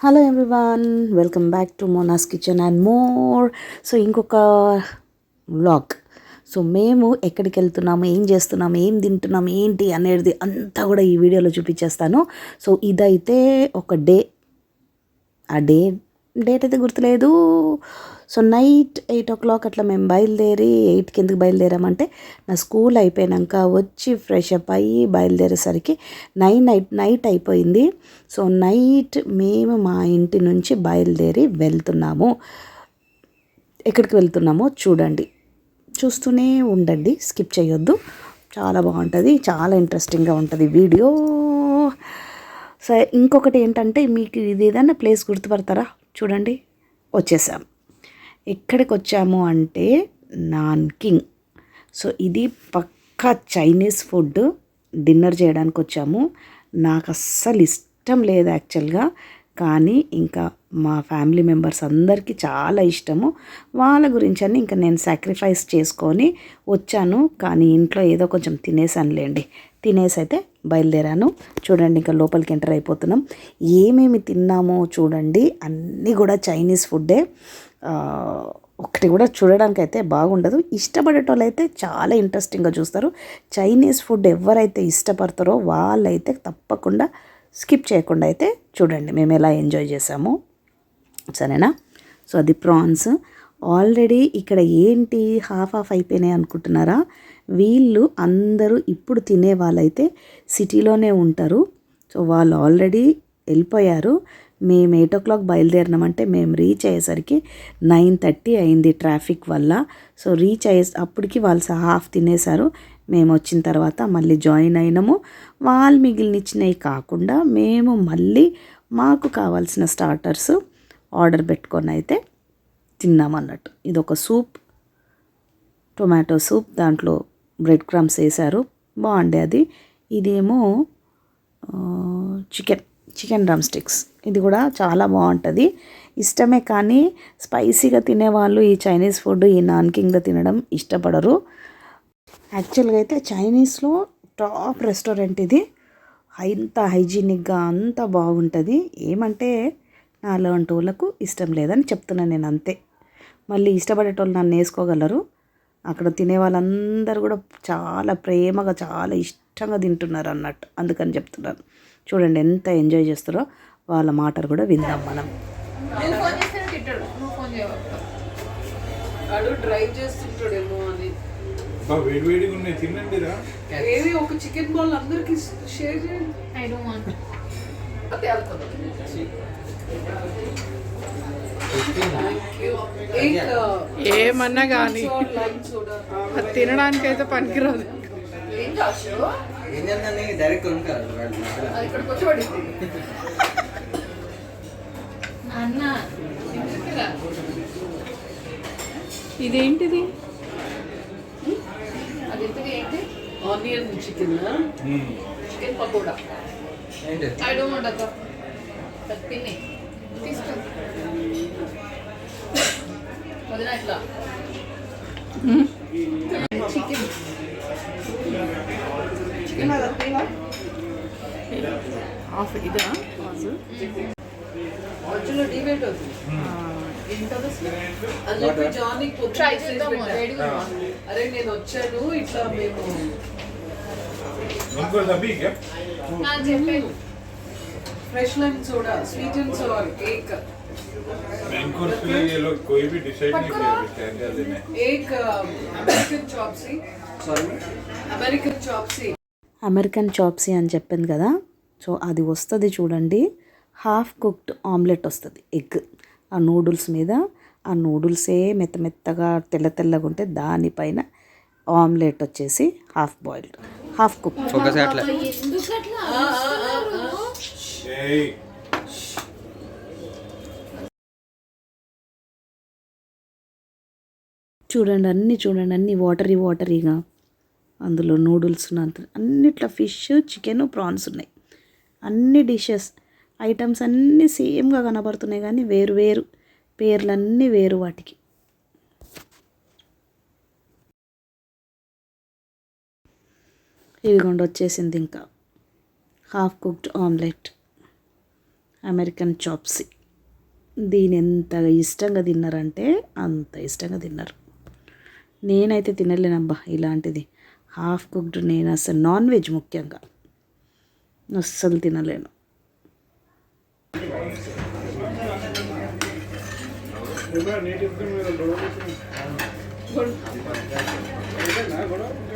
Hello everyone welcome back to Mona's kitchen and more so ఇంకొక vlog so మేము ఎక్కడికి వెళ్తున్నాము? ఏం చేస్తున్నాము? ఏం తింటున్నాము? ఏంటి అనేది అంతా కూడా ఈ వీడియోలో చూపించేస్తాను. సో ఇదైతే ఒక డే. ఆ డే డేట్ అయితే గుర్తులేదు. So night eight o'clock అట్లా మేము బయలుదేరి ఎయిట్కి ఎందుకు బయలుదేరామంటే నా స్కూల్ అయిపోయాక వచ్చి ఫ్రెష్ అప్ అయ్యి బయలుదేరేసరికి నైన్ నైట్ నైట్ అయిపోయింది. సో నైట్ మేము మా ఇంటి నుంచి బయలుదేరి వెళ్తున్నాము. ఎక్కడికి వెళ్తున్నామో చూడండి. చూస్తూనే ఉండండి. స్కిప్ చేయొద్దు. చాలా బాగుంటుంది. చాలా ఇంట్రెస్టింగ్గా ఉంటుంది వీడియో. సరే ఇంకొకటి ఏంటంటే మీకు ఇది ఏదైనా ప్లేస్ గుర్తుపడతారా? చూడండి వచ్చేసాం. ఎక్కడికి వచ్చాము అంటే నాన్కింగ్. సో ఇది పక్కా చైనీస్ ఫుడ్ డిన్నర్ చేయడానికి వచ్చాము నాకు అస్సలు ఇష్టం లేదు యాక్చువల్గా కానీ ఇంకా మా ఫ్యామిలీ మెంబర్స్ అందరికీ చాలా ఇష్టము. వాళ్ళ గురించి అని ఇంకా నేను సాక్రిఫైస్ చేసుకొని వచ్చాను కానీ ఇంట్లో ఏదో కొంచెం తినేసానులేండి. తినేసి అయితే బయలుదేరాను. చూడండి ఇంకా లోపలికి ఎంటర్ అయిపోతున్నాం. ఏమేమి తిన్నామో చూడండి. అన్నీ కూడా చైనీస్ ఫుడ్డే. ఒకటి కూడా చూడడానికి అయితే బాగుండదు. ఇష్టపడేటోళ్ళు అయితే చాలా ఇంట్రెస్టింగ్గా చూస్తారు. చైనీస్ ఫుడ్ ఎవరైతే ఇష్టపడతారో వాళ్ళైతే తప్పకుండా స్కిప్ చేయకుండా అయితే చూడండి మేము ఎలా ఎంజాయ్ చేసాము సరేనా? సో అది ప్రాన్స్. ఆల్రెడీ ఇక్కడ ఏంటి? హాఫ్ హాఫ్ అయిపోయినాయి అనుకుంటున్నారా? వీళ్ళు అందరూ ఇప్పుడు తినే వాళ్ళైతే సిటీలోనే ఉంటారు. సో వాళ్ళు ఆల్రెడీ వెళ్ళిపోయారు. మేము ఎయిట్ ఓ క్లాక్ బయలుదేరినామంటే మేము రీచ్ అయ్యేసరికి నైన్ థర్టీ అయింది ట్రాఫిక్ వల్ల. సో రీచ్ అయ్యే అప్పటికి వాళ్ళు హాఫ్ తినేశారు. మేము వచ్చిన తర్వాత మళ్ళీ జాయిన్ అయినాము. వాళ్ళు మిగిలినిచ్చినవి కాకుండా మేము మళ్ళీ మాకు కావాల్సిన స్టార్టర్స్ ఆర్డర్ పెట్టుకొని అయితే తిన్నామన్నట్టు. ఇది ఒక సూప్. టొమాటో సూప్ దాంట్లో బ్రెడ్ క్రమ్స్ వేశారు. బాగుండే అది. ఇదేమో చికెన్ చికెన్ డ్రమ్ స్టిక్స్. ఇది కూడా చాలా బాగుంటుంది. ఇష్టమే కానీ స్పైసీగా తినేవాళ్ళు ఈ చైనీస్ ఫుడ్ ఈ నాన్ కింగ్లో తినడం ఇష్టపడరు. యాక్చువల్గా అయితే చైనీస్లో టాప్ రెస్టారెంట్ ఇది. అంత హైజీనిక్గా అంత బాగుంటుంది. ఏమంటే నాలాంటి వాళ్ళకు ఇష్టం లేదని చెప్తున్నాను నేను అంతే. మళ్ళీ ఇష్టపడేటోళ్ళు నన్ను వేసుకోగలరు. అక్కడ తినే వాళ్ళందరూ కూడా చాలా ప్రేమగా చాలా ఇష్టంగా తింటున్నారు అన్నట్టు అందుకని చెప్తున్నాను. చూడండి ఎంత ఎంజాయ్ చేస్తారో వాళ్ళ మాటలు కూడా విందాం మనం. డ్రైవ్ చేస్తుంటాడేమో అని. ఒక చికెన్ బాల్ అందరికి షేర్ చేయండి. ఏమన్నా కానీ అది తినడానికి అయితే పనికిరాదు ఇదేంటిది? Onion chicken? Chicken pakoda? I don't want అక్క పిన్ని తీసుకో వదిన ఇట్లా. చికెన్ చికెన్ హాఫ్ ఇదా? మధ్యలో డిబేట్ అవుతుంది జానీ ట్రై. వేడిగా అరే నేను వచ్చాను ఇట్లా మేము उनको सभी क्या నాకు చెప్పాను fresh lime soda sweet and sour एक मेन कोर्स के लिए ये लोग कोई भी डिसाइड नहीं किया अभी क्या क्या लेना है एक American chopsuey sorry American chopsuey American chopsuey అని చెప్పింది కదా సో అది వస్తుంది చూడండి హాఫ్ కుక్డ్ ఆమ్లెట్ వస్తుంది ఎగ్ ఆ నూడిల్స్ మీద ఆ నూడిల్సే మెత్త మెత్తగా తెల్ల తెల్లగా ఉంటే దానిపైన ఆమ్లెట్ వచ్చేసి half boiled half cook. Focus అట్లా. చూడండి అన్నీ చూడండి అన్నీ వాటరీ వాటరీగా అందులో నూడిల్స్ అన్నిట్లో ఫిష్ చికెన్ ప్రాన్స్ ఉన్నాయి. అన్ని డిషెస్ ఐటమ్స్ అన్నీ సేమ్గా కనబడుతున్నాయి కానీ వేరు వేరు పేర్లన్నీ వేరు వాటికి. ఇదిగోండి వచ్చేసింది ఇంకా half cooked omelette American chop suey దీని ఎంత ఇష్టంగా తిన్నారంటే అంత ఇష్టంగా తిన్నారు. నేనైతే తినలేనబ్బా ఇలాంటిది. హాఫ్ కుక్డ్ నేను అసలు నాన్ వెజ్ ముఖ్యంగా. అస్సలు తినలేను. हाँ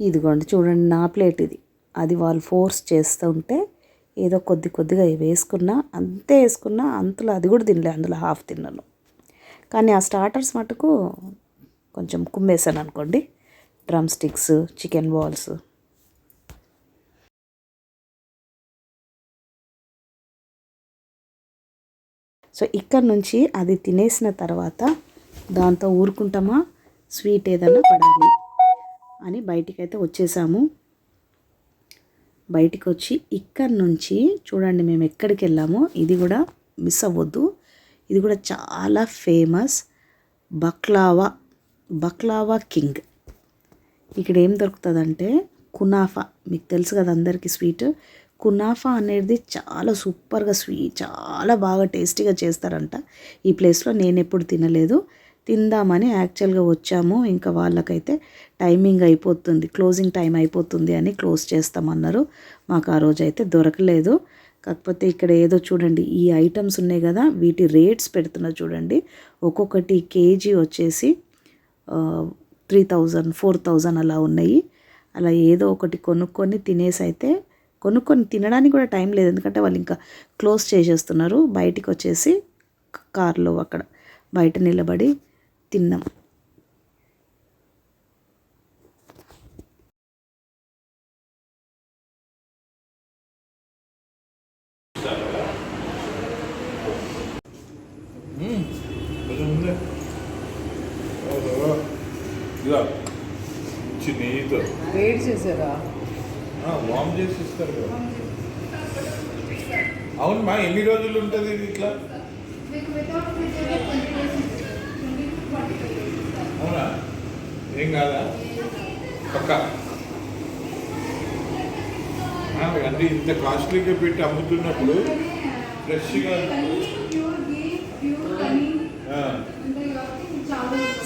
ఇదిగోండి చూడండి నా ప్లేట్ ఇది. అది వాళ్ళు ఫోర్స్ చేస్తుంటే ఏదో కొద్ది కొద్దిగా వేసుకున్నా అంతే వేసుకున్నా అంతలో అది కూడా తినలే అందులో హాఫ్ తిన్నాను. కానీ ఆ స్టార్టర్స్ మటుకు కొంచెం కుమ్మేసాను అనుకోండి. Drumsticks chicken balls so ఇక్కడ నుంచి అది తినేసిన తర్వాత దాంతో ఊరుకుంటామా? స్వీట్ ఏదైనా పడాలి అని బయటికి అయితే వచ్చేసాము. బయటికి వచ్చి ఇక్కడ నుంచి చూడండి మేము ఎక్కడికి వెళ్ళామో ఇది కూడా మిస్ అవ్వద్దు. ఇది కూడా చాలా ఫేమస్ బక్లావా బక్లావా కింగ్. ఇక్కడ ఏం దొరుకుతుందంటే కునాఫా. మీకు తెలుసు కదా అందరికీ స్వీట్. కునాఫా అనేది చాలా సూపర్గా స్వీట్ చాలా బాగా టేస్టీగా చేస్తారంట. ఈ ప్లేస్లో నేను ఎప్పుడు తినలేదు. తిందామని యాక్చువల్గా వచ్చాము. ఇంకా వాళ్ళకైతే టైమింగ్ అయిపోతుంది. క్లోజింగ్ టైం అయిపోతుంది అని క్లోజ్ చేస్తామన్నారు. మాకు ఆ రోజు అయితే దొరకలేదు. కాకపోతే ఇక్కడ ఏదో చూడండి ఈ ఐటమ్స్ ఉన్నాయి కదా వీటి రేట్స్ పెడుతున్నా చూడండి. ఒక్కొక్కటి కేజీ వచ్చేసి త్రీ థౌజండ్ ఫోర్ థౌజండ్ అలా ఉన్నాయి. అలా ఏదో ఒకటి కొనుక్కొని తినేసి అయితే కొనుక్కొని తినడానికి కూడా టైం లేదు. ఎందుకంటే వాళ్ళు ఇంకా క్లోజ్ చేసేస్తున్నారు. బయటికి వచ్చేసి కార్లో అక్కడ బయట నిలబడి తిన్నాం. వేడి చేసారా వామ్ చేసి ఇస్తారు కదా. అవును మా ఎన్ని రోజులు ఉంటుంది ఇది ఇట్లా? అవునా? ఏం కాదా? పక్క. అంటే ఇంత కాస్ట్లీగా పెట్టి అమ్ముతున్నప్పుడు ఫ్రెష్గా.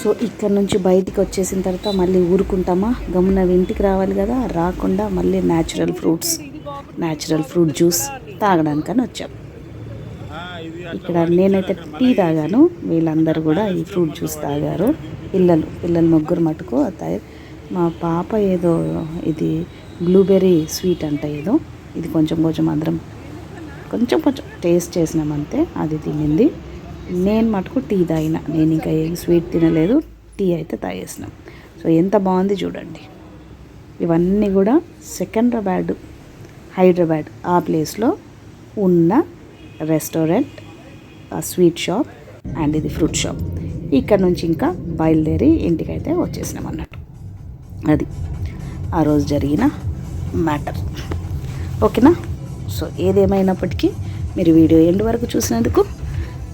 సో ఇక్కడ నుంచి బయటికి వచ్చేసిన తర్వాత మళ్ళీ ఊరుకుంటామా? గమ్మున ఇంటికి రావాలి కదా రాకుండా మళ్ళీ natural fruits natural fruit juice తాగడానికని వచ్చాం. ఇక్కడ నేనైతే టీ తాగాను వీళ్ళందరూ కూడా ఈ ఫ్రూట్ జ్యూస్ తాగారు. పిల్లలు పిల్లలు ముగ్గురు మటుకు మా పాప ఏదో ఇది బ్లూబెర్రీ స్వీట్ అంట ఏదో. ఇది కొంచెం కొంచెం అందరం కొంచెం కొంచెం టేస్ట్ చేసినామంతే అది తినింది. నేను మటుకు టీ తాగిన. నేను ఇంకా ఏం స్వీట్ తినలేదు. టీ అయితే తాగేసినాం. సో ఎంత బాగుంది చూడండి. ఇవన్నీ కూడా సెకండ్రాబ్యాడ్ హైదరాబాద్ ఆ ప్లేస్లో ఉన్న రెస్టారెంట్ స్వీట్ షాప్ అండ్ ఇది ఫ్రూట్ షాప్. ఇక్కడ నుంచి ఇంకా బయలుదేరి ఇంటికైతే వచ్చేసినాం అన్నట్టు. అది ఆ రోజు జరిగిన మ్యాటర్. ఓకేనా? సో ఏదేమైనప్పటికీ మీరు వీడియో ఎండ్ వరకు చూసినందుకు